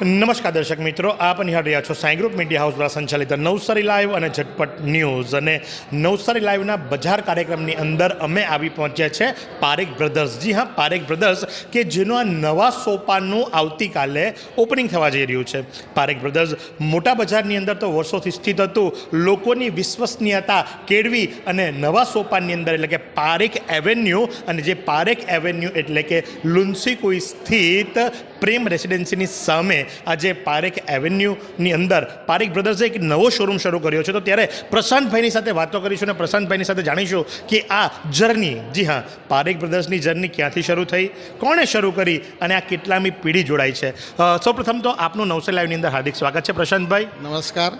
નમસ્કાર દર્શક મિત્રો, આપ નિહાળ રહ્યા છો સાંઈ ગ્રુપ મીડિયા હાઉસ દ્વારા સંચાલિત નવસારી લાઈવ અને ઝટપટ ન્યૂઝ. અને નવસારી લાઈવના બજાર કાર્યક્રમની અંદર અમે આવી પહોંચ્યા છે પારેખ બ્રધર્સ. જી હા, પારેખ બ્રધર્સ, કે જેનું આ નવા સોપાનું આવતીકાલે ઓપનિંગ થવા જઈ રહ્યું છે. પારેખ બ્રધર્સ, મોટા બજારની અંદર તો વર્ષોથી સ્થિત હતું. લોકોની વિશ્વસનીયતા કેળવી અને નવા સોપાનની અંદર એટલે કે પારેખ એવેન્યુ અને જે પારેખ એવેન્યુ એટલે કે લુન્સી કોઈ સ્થિત પ્રેમ રેસિડેન્સીની સામે આજે પારેખ એવેન્યુની અંદર પારેખ બ્રધર્સે એક નવો શોરૂમ શરૂ કર્યો છે. તો ત્યારે પ્રશાંતભાઈની સાથે વાતો કરીશું અને પ્રશાંતભાઈની સાથે જાણીશું કે આ જર્ની, જી હા, પારેખ બ્રધર્સની જર્ની ક્યાંથી શરૂ થઈ, કોણે શરૂ કરી અને આ કેટલામી પેઢી જોડાઈ છે. સૌપ્રથમ તો આપનું નવસે લાઈવની અંદર હાર્દિક સ્વાગત છે પ્રશાંતભાઈ. નમસ્કાર.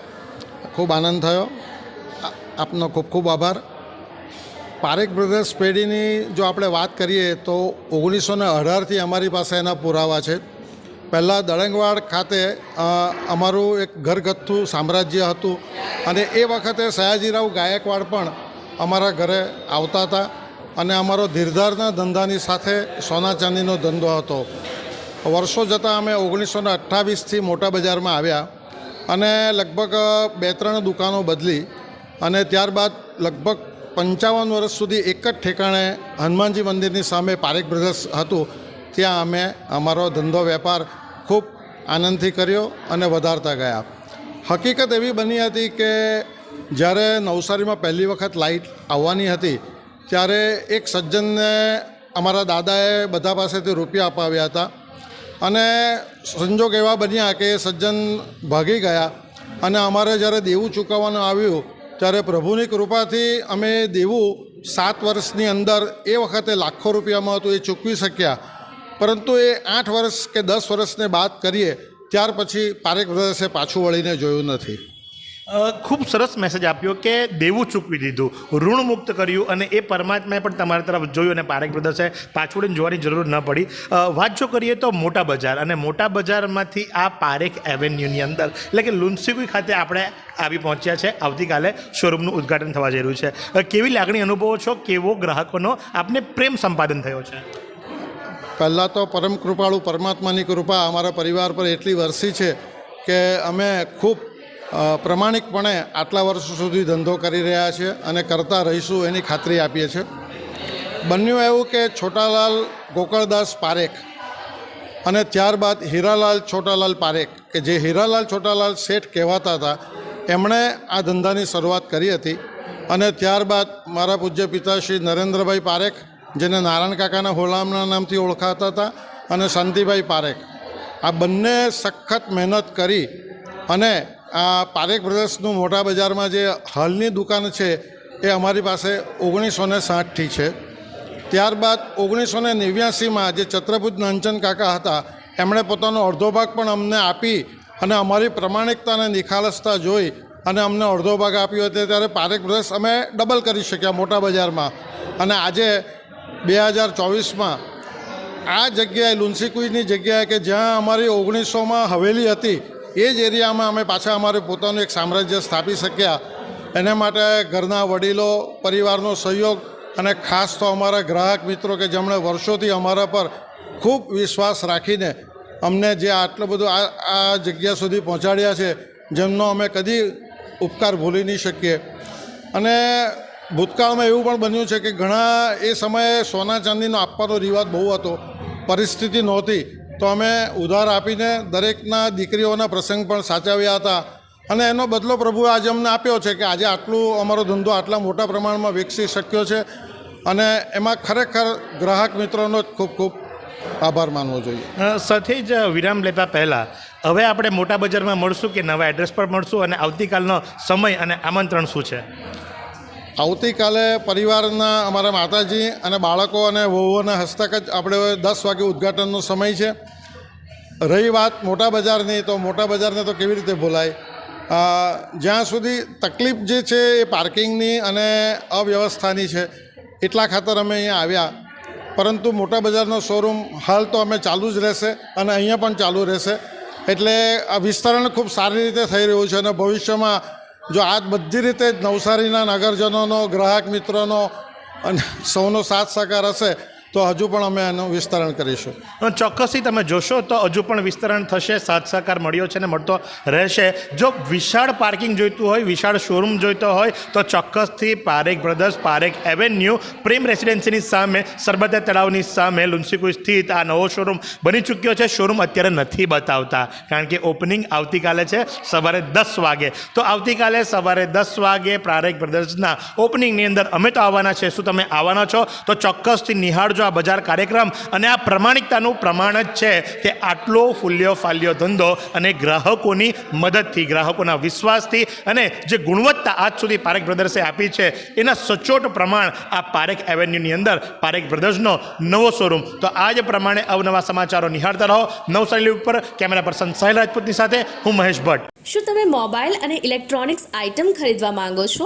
ખૂબ આનંદ થયો. આપનો ખૂબ ખૂબ આભાર. પારેખ બ્રધર્સ પેઢીની જો આપણે વાત કરીએ તો ઓગણીસો ને અઢારથી અમારી પાસે એના પુરાવા છે. પહેલાં દળંગવાડ ખાતે અમારું એક ઘરગથ્થુ સામ્રાજ્ય હતું અને એ વખતે સયાજીરાવ ગાયકવાડ પણ અમારા ઘરે આવતા હતા અને અમારો ધીરધારના ધંધાની સાથે સોના ચાંદીનો ધંધો હતો. વર્ષો જતાં અમે ઓગણીસો ને અઠ્ઠાવીસથી મોટા બજારમાં આવ્યા અને લગભગ બે ત્રણ દુકાનો બદલી અને ત્યારબાદ લગભગ પંચાવન વર્ષ સુધી એક જ ઠેકાણે હનુમાનજી મંદિરની સામે પારેખ બ્રધર્સ હતું. ત્યાં અમે અમારો ધંધો વેપાર ખૂબ આનંદથી કર્યો અને વધારતા ગયા. હકીકત એવી બની હતી કે જ્યારે નવસારીમાં પહેલી વખત લાઇટ આવવાની હતી, ત્યારે એક સજ્જનને અમારા દાદાએ બધા પાસેથી રૂપિયા અપાવ્યા હતા. અને સંજોગ એવા બન્યા કે સજ્જન ભાગી ગયા અને અમારે જ્યારે દેવું ચૂકવવાનું આવ્યું ત્યારે પ્રભુની કૃપાથી અમે દેવું સાત વર્ષની અંદર એ વખતે લાખો રૂપિયામાં હતું, એ ચૂકવી શક્યા. પરંતુ એ આઠ વર્ષ કે દસ વર્ષને બાદ કરીએ, ત્યાર પછી પારેખ બ્રધર્સે પાછું વળીને જોયું નથી. ખૂબ સરસ મેસેજ આપ્યો કે દેવું ચૂકવી દીધું, ઋણ મુક્ત કર્યું અને એ પરમાત્માએ પણ તમારી તરફ જોયું અને પારેખ બ્રદર્સે પાછું જોવાની જરૂર ન પડી. વાત જો કરીએ તો મોટા બજાર અને મોટા બજારમાંથી આ પારેખ એવેન્યુની અંદર, એટલે કે લુન્સીકુઈ ખાતે આપણે આવી પહોંચ્યા છે. આવતીકાલે શોરૂમનું ઉદ્ઘાટન થવા જઈ રહ્યું છે. કેવી લાગણી અનુભવો છો? કેવો ગ્રાહકોનો આપને પ્રેમ સંપાદન થયો છે? પહેલાં તો પરમ કૃપાળુ પરમાત્માની કૃપા અમારા પરિવાર પર એટલી વરસી છે કે અમે ખૂબ પ્રમાણિકપણે આટલા વર્ષો સુધી ધંધો કરી રહ્યા છે અને કરતા રહીશું એની ખાતરી આપીએ છીએ. બન્યું એવું કે છોટાલાલ ગોકળદાસ પારેખ અને ત્યારબાદ હીરાલાલ છોટાલાલ પારેખ, કે જે હીરાલાલ છોટાલાલ શેઠ કહેવાતા હતા, એમણે આ ધંધાની શરૂઆત કરી હતી. અને ત્યારબાદ મારા પૂજ્ય પિતા શ્રી નરેન્દ્રભાઈ પારેખ, જેને નારાયણ કાકાના હોલામના નામથી ઓળખાતા હતા, અને શાંતિભાઈ પારેખ. આ બંને સખત મહેનત કરી અને આ પારેખ બ્રધર્સનું મોટા બજારમાં જે હાલની દુકાન છે, એ અમારી પાસે ઓગણીસો ને સાઠથી છે. ત્યારબાદ ઓગણીસો ને નેવ્યાસીમાં જે ચત્રભુજ નાનચંદ કાકા હતા, એમણે પોતાનો અડધો ભાગ પણ અમને આપી અને અમારી પ્રમાણિકતાને નિખાલસતા જોઈ અને અમને અડધો ભાગ આપ્યો હતો. ત્યારે પારેખ બ્રધર્સ અમે ડબલ કરી શક્યા મોટા બજારમાં. અને આજે બે હજાર ચોવીસમાં આ જગ્યાએ લુન્સીકુઈની જગ્યાએ કે જ્યાં અમારી ઓગણીસોમાં હવેલી હતી એ જ એરિયામાં અમે પાછા અમારે પોતાનું એક સામ્રાજ્ય સ્થાપી શક્યા. એના માટે ઘરના વડીલો, પરિવારનો સહયોગ અને ખાસ તો અમારા ગ્રાહક મિત્રો કે જેમણે વર્ષોથી અમારા પર ખૂબ વિશ્વાસ રાખીને અમને જે આટલું બધું આ આ જગ્યા સુધી પહોંચાડ્યા છે, જેમનો અમે કદી ઉપકાર ભૂલી નહીં શકીએ. અને ભૂતકાળમાં એવું પણ બન્યું છે કે ઘણા એ સમયે સોના ચાંદીનો આપવાનો રિવાજ બહુ હતો. પરિસ્થિતિ નહોતી. તો અમે ઉધાર આપીને દરેકના દીકરીઓના પ્રસંગ પણ સાચવ્યા હતા. અને એનો બદલો પ્રભુએ આજે અમને આપ્યો છે કે આજે આટલું અમારો ધંધો આટલા મોટા પ્રમાણમાં વિકસી શક્યો છે. અને એમાં ખરેખર ગ્રાહક મિત્રોનો જ ખૂબ ખૂબ આભાર માનવો જોઈએ. સાથે જ વિરામ લેતા પહેલાં હવે આપણે મોટા બજારમાં મળશું કે નવા એડ્રેસ પર મળશું અને આવતીકાલનો સમય અને આમંત્રણ શું છે? આવતીકાલે પરિવારના અમારા માતાજી અને બાળકો અને વહુઓના હસ્તક જ આપણે દસ વાગે ઉદ્ઘાટનનો સમય છે. રહી વાત મોટા બજારની, તો મોટા બજારને તો કેવી રીતે ભૂલાય? જ્યાં સુધી તકલીફ જે છે એ પાર્કિંગની અને અવ્યવસ્થાની છે, એટલા ખાતર અમે અહીંયા આવ્યા. પરંતુ મોટા બજારનો શોરૂમ હાલ તો અમે ચાલુ જ રહેશે અને અહીંયા પણ ચાલુ રહેશે. એટલે આ વિસ્તરણ ખૂબ સારી રીતે થઈ રહ્યું છે અને ભવિષ્યમાં જો આ બધી રીતે જ નવસારીના નગરજનોનો, ગ્રાહક મિત્રોનો અને સૌનો સાથ સહકાર હશે તો હજુ પણ અમે એનું વિસ્તરણ કરીશું. ચોક્કસથી તમે જોશો તો હજુ પણ વિસ્તરણ થશે, સાથ સહકાર મળ્યો છે ને મળતો રહેશે. જો વિશાળ પાર્કિંગ જોઈતું હોય, વિશાળ શોરૂમ જોઈતો હોય, તો ચોક્કસથી પારેખ બ્રધર્સ પારેખ એવેન્યુ પ્રેમ રેસિડેન્સીની સામે, સરબતે તળાવની સામે લુન્સીકુ સ્થિત આ નવો શોરૂમ બની ચૂક્યો છે. શોરૂમ અત્યારે નથી બતાવતા, કારણ કે ઓપનિંગ આવતીકાલે છે સવારે દસ વાગે. તો આવતીકાલે સવારે દસ વાગે પારેખ બ્રધર્સના ઓપનિંગની અંદર અમે તો આવવાના છે. શું તમે આવવાના છો? તો ચોક્કસથી નિહાળજો. આ બજાર કાર્યક્રમ અને આ પ્રમાણિકતાનું પ્રમાણ જ છે કે આટલો ફૂલ્યો ફાલ્યો ધંધો અને ગ્રાહકોની મદદથી, ગ્રાહકોના વિશ્વાસથી અને જે ગુણવત્તા આજ સુધી પારેખ બ્રધર્સે આપી છે, એના સચોટ પ્રમાણ આ પારેખ એવેન્યુની અંદર, પારેખ બ્રધર્સનો નવો શોરૂમ. તો આ જ પ્રમાણે અવનવા સમાચારો નિહાળતા રહો. નવસારી ઉપર કેમેરા પર્સન સાહિલ રાજપૂતની સાથે હું મહેશ ભટ્ટ. શું તમે મોબાઈલ અને ઇલેક્ટ્રોનિક્સ આઇટમ ખરીદવા માંગો છો?